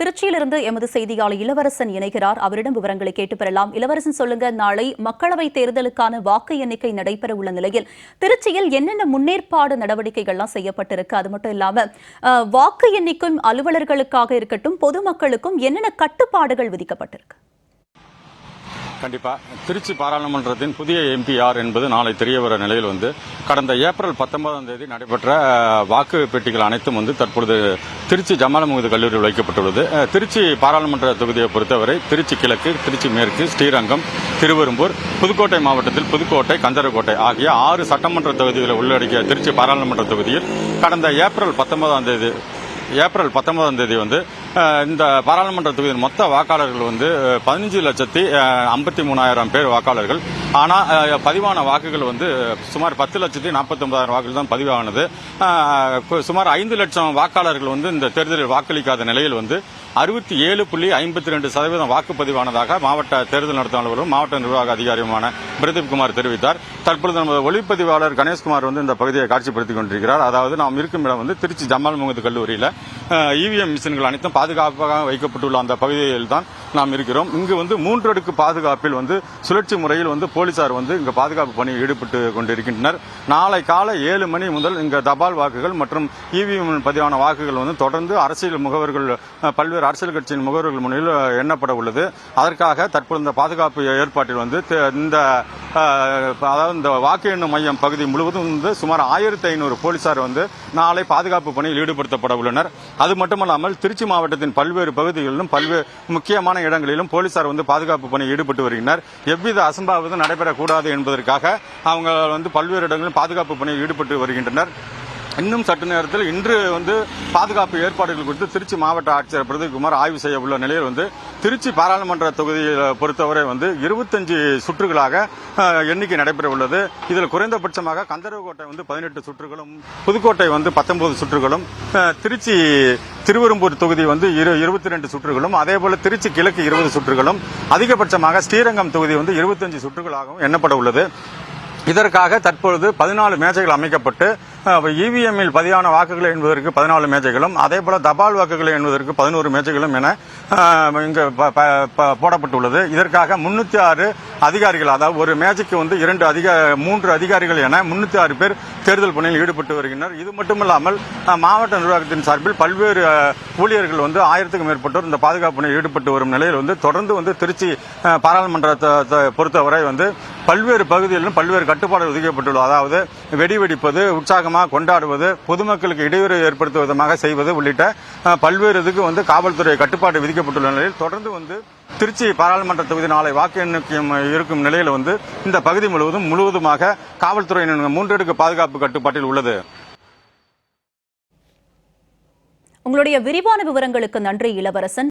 திருச்சியிலிருந்து எமது செய்தியாளர் இளவரசன் இணைகிறார். அவரிடம் விவரங்களை கேட்டு பெறலாம். இளவரசன் சொல்லுங்க நாளை மக்களவைத் தேர்தலுக்கான வாக்கு எண்ணிக்கை நடைபெற உள்ள நிலையில் திருச்சியில் என்னென்ன முன்னேற்பாடு நடவடிக்கைகள்லாம் செய்யப்பட்டிருக்கு? அது மட்டும் இல்லாம வாக்கு எண்ணிக்கும் அலுவலர்களுக்காக இருக்கட்டும் பொதுமக்களுக்கும் என்னென்ன கட்டுப்பாடுகள் விதிக்கப்பட்டிருக்கு? கண்டிப்பா. திருச்சி பாராளுமன்றத்தின் புதிய எம்பி யார் என்பது நாளை தெரியவர நிலையில் வந்து கடந்த ஏப்ரல் பத்தொன்பதாம் தேதி நடைபெற்ற வாக்கு பெட்டிகள் அனைத்தும் வந்து தற்பொழுது திருச்சி ஜமால் கல்லூரியில் வைக்கப்பட்டுள்ளது. திருச்சி பாராளுமன்ற தொகுதியை பொறுத்தவரை திருச்சி கிழக்கு திருச்சி மேற்கு ஸ்ரீரங்கம் திருவெரும்பூர் புதுக்கோட்டை மாவட்டத்தில் புதுக்கோட்டை கந்தரக்கோட்டை ஆகிய ஆறு சட்டமன்ற தொகுதிகளை உள்ளடக்கிய திருச்சி பாராளுமன்ற தொகுதியில் கடந்த ஏப்ரல் பத்தொன்பதாம் தேதி ஏப்ரல் பத்தொன்பதாம் தேதி வந்து இந்த பாராளுமன்ற தொகுதியின் மொத்த வாக்காளர்கள் வந்து பதினஞ்சு லட்சத்தி ஐம்பத்தி மூணாயிரம் பேர் வாக்காளர்கள். ஆனால் பதிவான வாக்குகள் வந்து சுமார் பத்து லட்சத்தி நாற்பத்தி ஒன்பதாயிரம் வாக்குகள் தான் பதிவானது. சுமார் ஐந்து லட்சம் வாக்காளர்கள் வந்து இந்த தேர்தலில் வாக்களிக்காத நிலையில் வந்து அறுபத்தி ஏழு புள்ளி ஐம்பத்தி ரெண்டு சதவீதம் வாக்குப்பதிவானதாக மாவட்ட தேர்தல் நடத்தும் அலுவலரும் மாவட்ட நிர்வாக அதிகாரியுமான பிரதீப் குமார் தெரிவித்தார். தற்பொழுது நமது ஒளிப்பதிவாளர் கணேஷ்குமார் வந்து இந்த பகுதியை காட்சிப்படுத்திக் கொண்டிருக்கிறார். அதாவது நாம் இருக்கும் இடம் வந்து திருச்சி ஜமால் முகமது கல்லூரியில். இவிஎம் மிஷின்கள் அனைத்தும் பாதுகாப்பாக வைக்கப்பட்டுள்ள அந்த பகுதியில் தான் நாம் இருக்கிறோம். இங்கு வந்து மூன்று அடுக்கு பாதுகாப்பில் வந்து சுழற்சி முறையில் வந்து போலீசார் வந்து இங்கு பாதுகாப்பு பணியில் ஈடுபட்டு கொண்டிருக்கின்றனர். நாளை காலை ஏழு மணி முதல் இங்கு தபால் வாக்குகள் மற்றும் இவிஎம் பதிவான வாக்குகள் வந்து தொடர்ந்து அரசியல் முகவர்கள் பல்வேறு அரசியல் கட்சியின் முகவர்கள் முன்னில் எண்ணப்பட உள்ளது. அதற்காக தற்போது இந்த பாதுகாப்பு ஏற்பாட்டில் வந்து இந்த அதாவது இந்த வாக்கு எண்ணும் மையம் பகுதி முழுவதும் வந்து சுமார் ஆயிரத்தி ஐநூறு போலீசார் வந்து நாளை பாதுகாப்பு பணியில் ஈடுபடுத்தப்பட உள்ளனர். அது மட்டுமல்லாமல் திருச்சி மாவட்டத்தின் பல்வேறு பகுதிகளிலும் பல்வேறு முக்கியமான இடங்களிலும் போலீசார் வந்து பாதுகாப்பு பணியில் ஈடுபட்டு வருகின்றனர். எவ்வித அசம்பாவிதம் நடைபெறக்கூடாது என்பதற்காக அவங்க வந்து பல்வேறு இடங்களிலும் பாதுகாப்பு பணியில் ஈடுபட்டு வருகின்றனர். இன்னும் சற்று நேரத்தில் இன்று வந்து பாதுகாப்பு ஏற்பாடுகள் குறித்து திருச்சி மாவட்ட ஆட்சியர் பிரதீப்குமார் ஆய்வு செய்ய உள்ள நிலையில் வந்து திருச்சி பாராளுமன்ற தொகுதியை பொறுத்தவரை வந்து இருபத்தஞ்சு சுற்றுகளாக எண்ணிக்கை நடைபெற உள்ளது. இதில் குறைந்தபட்சமாக கந்தரவக்கோட்டை வந்து பதினெட்டு சுற்றுகளும் புதுக்கோட்டை வந்து பத்தொன்பது சுற்றுகளும் திருச்சி திருவெரும்பூர் தொகுதி வந்து இரு இருபத்தி ரெண்டு சுற்றுகளும் அதேபோல திருச்சி கிழக்கு இருபது சுற்றுகளும் அதிகபட்சமாக ஸ்ரீரங்கம் தொகுதி வந்து இருபத்தஞ்சு சுற்றுகளாகவும் எண்ணப்பட உள்ளது. இதற்காக தற்பொழுது பதினாலு மேஜைகள் அமைக்கப்பட்டு இவிஎம்மில் பதிவான வாக்குகளை என்பதற்கு பதினாலு மேஜைகளும் அதே போல தபால் வாக்குகளை என்பதற்கு பதினோரு மேஜைகளும் என இங்கு ப- ப- ப- போடப்பட்டுள்ளது. இதற்காக முன்னூத்தி ஆறு அதிகாரிகள் அதாவது ஒரு மேஜைக்கு வந்து இரண்டு அதிக மூன்று அதிகாரிகள் என முன்னூத்தி ஆறு பேர் தேர்தல் பணியில் ஈடுபட்டு வருகின்றனர். இது மட்டுமல்லாமல் மாவட்ட நிர்வாகத்தின் சார்பில் பல்வேறு ஊழியர்கள் வந்து ஆயிரத்துக்கும் மேற்பட்டோர் இந்த பாதுகாப்பு பணியில் ஈடுபட்டு வரும் நிலையில் வந்து தொடர்ந்து வந்து திருச்சி பாராளுமன்றத்தை பொறுத்தவரை வந்து பல்வேறு பகுதிகளிலும் பல்வேறு கட்டுப்பாடு விதிக்கப்பட்டுள்ளது. அதாவது வெடி வெடிப்பது உற்சாகமாக கொண்டாடுவது பொதுமக்களுக்கு இடையூறு ஏற்படுத்தும் விதமாக செய்வது உள்ளிட்ட பல்வேறு இதுக்கு வந்து காவல்துறை கட்டுப்பாடு விதிக்கப்பட்டுள்ள நிலையில் தொடர்ந்து வந்து திருச்சி பாராளுமன்ற தொகுதி நாளை வாக்கு எண்ணிக்கையும் இருக்கும் நிலையில் வந்து இந்த பகுதி முழுவதும் முழுவதுமாக காவல்துறையினர் மூன்றடுக்கு பாதுகாப்பு கட்டுப்பாட்டில் உள்ளது. உங்களுடைய விரிவான விவரங்களுக்கு நன்றி இளவரசன்.